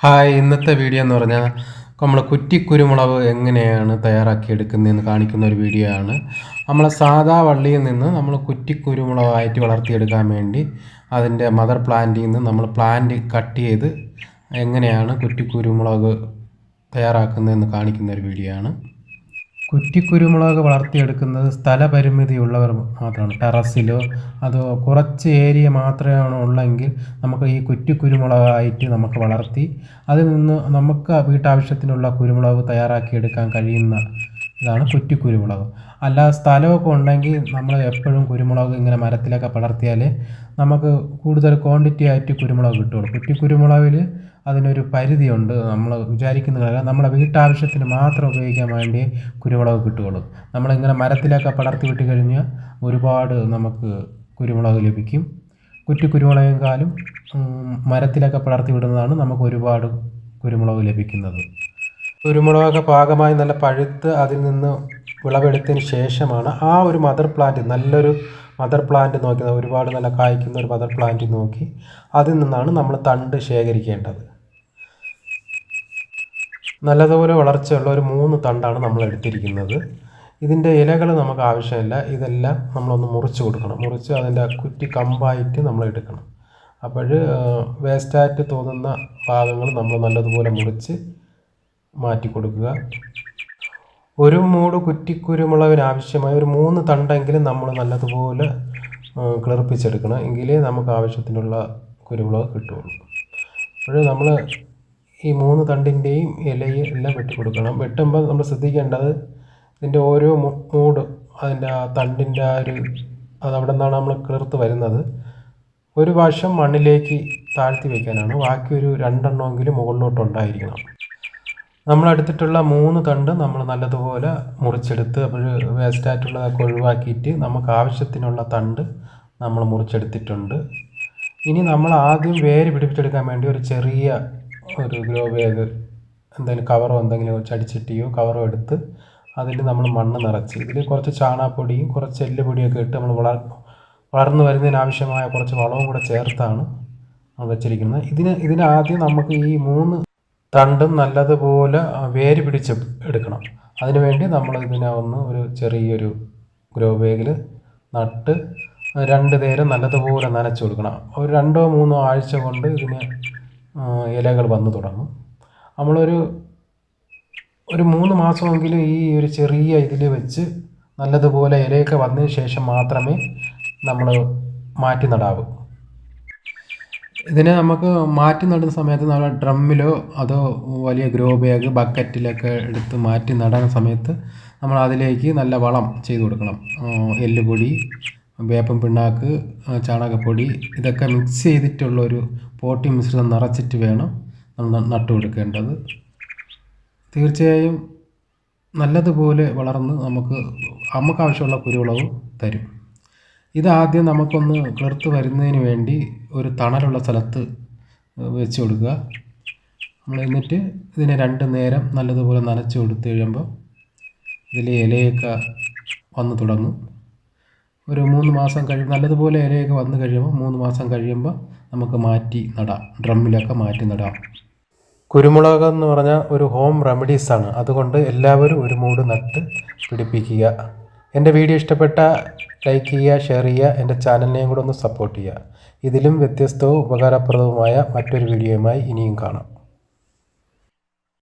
Hi ഇന്നത്തെ video എന്ന് പറഞ്ഞാൽ നമ്മൾ കുറ്റിക്കുരുമുളക് എങ്ങനെയാണ് തയ്യാറാക്കിയെടുക്കുന്നതെന്ന് കാണിക്കുന്ന ഒരു വീഡിയോ ആണ്. നമ്മൾ സാധാ വള്ളിയിൽ നിന്ന് നമ്മൾ കുറ്റിക്കുരുമുളകായിട്ട് വളർത്തിയെടുക്കാൻ വേണ്ടി അതിന്റെ മദർ പ്ലാന്റിൽ നിന്ന് നമ്മൾ പ്ലാന്റ് കട്ട് ചെയ്ത് എങ്ങനെയാണ് കുറ്റിക്കുരുമുളക് തയ്യാറാക്കുന്നതെന്ന് കാണിക്കുന്ന ഒരു വീഡിയോ ആണ്. കുറ്റിക്കുരുമുളക് വളർത്തിയെടുക്കുന്നത് സ്ഥലപരിമിതിയുള്ളവർ മാത്രമാണ്. ടെറസിലോ അതോ കുറച്ച് ഏരിയ മാത്രമാണ് ഉള്ളെങ്കിൽ നമുക്ക് ഈ കുറ്റിക്കുരുമുളകായിട്ട് നമുക്ക് വളർത്തി അതിൽ നിന്ന് നമുക്ക് വീട്ടാവശ്യത്തിനുള്ള കുരുമുളക് തയ്യാറാക്കിയെടുക്കാൻ കഴിയുന്ന ഇതാണ് കുറ്റിക്കുരുമുളക്. അല്ല സ്ഥലമൊക്കെ ഉണ്ടെങ്കിൽ നമ്മൾ എപ്പോഴും കുരുമുളക് ഇങ്ങനെ മരത്തിലൊക്കെ പടർത്തിയാൽ നമുക്ക് കൂടുതൽ ക്വാണ്ടിറ്റി ആയിട്ട് കുരുമുളക് കിട്ടുള്ളൂ കുറ്റിക്കുരുമുളകിൽ അതിനൊരു പരിധിയുണ്ട്. നമ്മൾ വിചാരിക്കുന്ന നമ്മുടെ വീട്ടാവശ്യത്തിന് മാത്രം ഉപയോഗിക്കാൻ വേണ്ടി കുരുമുളക് കിട്ടുകയുള്ളൂ. നമ്മളിങ്ങനെ മരത്തിലൊക്കെ പടർത്തി വിട്ട് കഴിഞ്ഞാൽ ഒരുപാട് നമുക്ക് കുരുമുളക് ലഭിക്കും. കുറ്റി കുരുമുളകേക്കാളും മരത്തിലൊക്കെ പടർത്തി വിടുന്നതാണ് നമുക്ക് ഒരുപാട് കുരുമുളക് ലഭിക്കുന്നത്. കുരുമുളകൊക്കെ പാകമായി നല്ല പഴുത്ത് അതിൽ നിന്ന് വിളവെടുത്തതിന് ശേഷമാണ് ആ ഒരു മദർ പ്ലാന്റ് നല്ലൊരു മദർ പ്ലാന്റ് നോക്കി ഒരുപാട് നല്ല കായ്ക്കുന്ന ഒരു മദർ പ്ലാന്റ് നോക്കി അതിൽ നിന്നാണ് നമ്മൾ തണ്ട് ശേഖരിക്കേണ്ടത്. നല്ലതുപോലെ വളർച്ചയുള്ള ഒരു മൂന്ന് തണ്ടാണ് നമ്മൾ എടുത്തിരിക്കുന്നത്. ഇതിന്റെ ഇലകൾ നമുക്ക് ആവശ്യമില്ല. ഇതെല്ലാം നമ്മളൊന്ന് മുറിച്ച് കൊടുക്കണം. മുറിച്ച് അതിന്റെ കുറ്റി കമ്പായിട്ട് നമ്മൾ എടുക്കണം. അപ്പോൾ വേസ്റ്റായിട്ട് തോന്നുന്ന ഭാഗങ്ങൾ നമ്മൾ നല്ലതുപോലെ മുറിച്ച് മാറ്റി കൊടുക്കുക. ഒരു മൂട് കുറ്റിക്കുരുമുളകിന് ആവശ്യമായ ഒരു മൂന്ന് തണ്ടെങ്കിലും നമ്മൾ നല്ലതുപോലെ കിളിർപ്പിച്ചെടുക്കണം. എങ്കിലേ നമുക്ക് ആവശ്യത്തിനുള്ള കുരുമുളക് കിട്ടുള്ളൂ അപ്പോൾ നമ്മൾ ഈ മൂന്ന് തണ്ടിന്റെയും ഇലയും എല്ലാം വെട്ടി കൊടുക്കണം വെട്ടുമ്പോൾ നമ്മൾ ശ്രദ്ധിക്കേണ്ടത് ഇതിന്റെ ഓരോ മൂട് അതിന്റെ ആ തണ്ടിന്റെ ആ ഒരു അത് അവിടെ നിന്നാണ് നമ്മൾ കിളിർത്ത് വരുന്നത്. ഒരു വശം മണ്ണിലേക്ക് താഴ്ത്തി വയ്ക്കാനാണ് ബാക്കി ഒരു രണ്ടെണ്ണമെങ്കിലും മുകളിലോട്ട് ഉണ്ടായിരിക്കണം. നമ്മൾ നമ്മളെടുത്തിട്ടുള്ള മൂന്ന് തണ്ട് നമ്മൾ നല്ലതുപോലെ മുറിച്ചെടുത്ത് അപ്പോൾ വേസ്റ്റായിട്ടുള്ളതൊക്കെ ഒഴിവാക്കിയിട്ട് നമുക്ക് ആവശ്യത്തിനുള്ള തണ്ട് നമ്മൾ മുറിച്ചെടുത്തിട്ടുണ്ട്. ഇനി നമ്മൾ ആദ്യം വേര് പിടിപ്പിച്ചെടുക്കാൻ വേണ്ടി ഒരു ചെറിയ ഒരു ഗ്രോ ബാഗ് എന്തെങ്കിലും കവറോ എന്തെങ്കിലും ചടിച്ചിട്ടിയോ കവറോ എടുത്ത് അതിൽ നമ്മൾ മണ്ണ് നിറച്ച്. ഇതിൽ കുറച്ച് ചാണകപ്പൊടിയും കുറച്ച് എല്ലുപൊടിയൊക്കെ ഇട്ട് നമ്മൾ വളർ വളർന്നു വരുന്നതിനാവശ്യമായ കുറച്ച് വളവും കൂടെ ചേർത്താണ് വെച്ചിരിക്കുന്നത്. ഇതിന് ഇതിന് ആദ്യം നമുക്ക് ഈ മൂന്ന് തണ്ടും നല്ലതുപോലെ വേര് പിടിച്ച് എടുക്കണം. അതിനുവേണ്ടി നമ്മൾ ഇതിനെ ഒന്ന് ഒരു ചെറിയൊരു ഗ്രോ ബാഗിൽ നട്ട് രണ്ട് നേരം നല്ലതുപോലെ നനച്ചു കൊടുക്കണം. ഒരു രണ്ടോ മൂന്നോ ആഴ്ച കൊണ്ട് ഇതിന് ഇലകൾ വന്നു തുടങ്ങും. നമ്മളൊരു ഒരു മൂന്ന് മാസമെങ്കിലും ഈ ഒരു ചെറിയ ഇതിൽ വെച്ച് നല്ലതുപോലെ ഇലയൊക്കെ വന്നതിന് ശേഷം മാത്രമേ നമ്മൾ മാറ്റി നടാവൂ. ഇതിനെ നമുക്ക് മാറ്റി നടുന്ന സമയത്ത് നമ്മൾ ഡ്രമ്മിലോ അതോ വലിയ ഗ്രോ ബാഗ് ബക്കറ്റിലൊക്കെ എടുത്ത് മാറ്റി നടുന്ന സമയത്ത് നമ്മൾ അതിലേക്ക് നല്ല വളം ചെയ്തു കൊടുക്കണം. എല്ലുപൊടി വേപ്പൻ പിണ്ണാക്ക് ചാണകപ്പൊടി ഇതൊക്കെ മിക്സ് ചെയ്തിട്ടുള്ളൊരു പോട്ടി മിശ്രിതം നിറച്ചിട്ട് വേണം നമ്മൾ നട്ടു കൊടുക്കേണ്ടത് തീർച്ചയായും നല്ലതുപോലെ വളർന്ന് നമുക്ക് നമുക്ക് ആവശ്യമുള്ള കുരുവിളവ് തരും. ഇതാദ്യം നമുക്കൊന്ന് കിളിർത്ത് വരുന്നതിന് വേണ്ടി ഒരു തണലുള്ള സ്ഥലത്ത് വെച്ച് കൊടുക്കുക. നമ്മൾ എന്നിട്ട് ഇതിനെ രണ്ട് നേരം നല്ലതുപോലെ നനച്ച് കൊടുത്തു കഴിയുമ്പോൾ ഇതിൽ ഇലയൊക്കെ വന്ന് തുടങ്ങും. ഒരു മൂന്ന് മാസം കഴിയും നല്ലതുപോലെ ഇലയൊക്കെ വന്നു കഴിയുമ്പോൾ മൂന്ന് മാസം കഴിയുമ്പോൾ നമുക്ക് മാറ്റി നടാം. ഡ്രമ്മിലൊക്കെ മാറ്റി നടാം. കുരുമുളക് എന്ന് പറഞ്ഞാൽ ഒരു ഹോം റെമഡീസാണ് അതുകൊണ്ട് എല്ലാവരും ഒരു മൂട് നട്ട് പിടിപ്പിക്കുക. എന്റെ വീഡിയോ ഇഷ്ടപ്പെട്ട ലൈക്ക് ചെയ്യുക ഷെയർ ചെയ്യുക എന്റെ ചാനലിനെയും കൂടെ ഒന്ന് സപ്പോർട്ട് ചെയ്യുക. ഇതിലും വ്യത്യസ്തവും ഉപകാരപ്രദവുമായ മറ്റൊരു വീഡിയോയുമായി ഇനിയും കാണാം.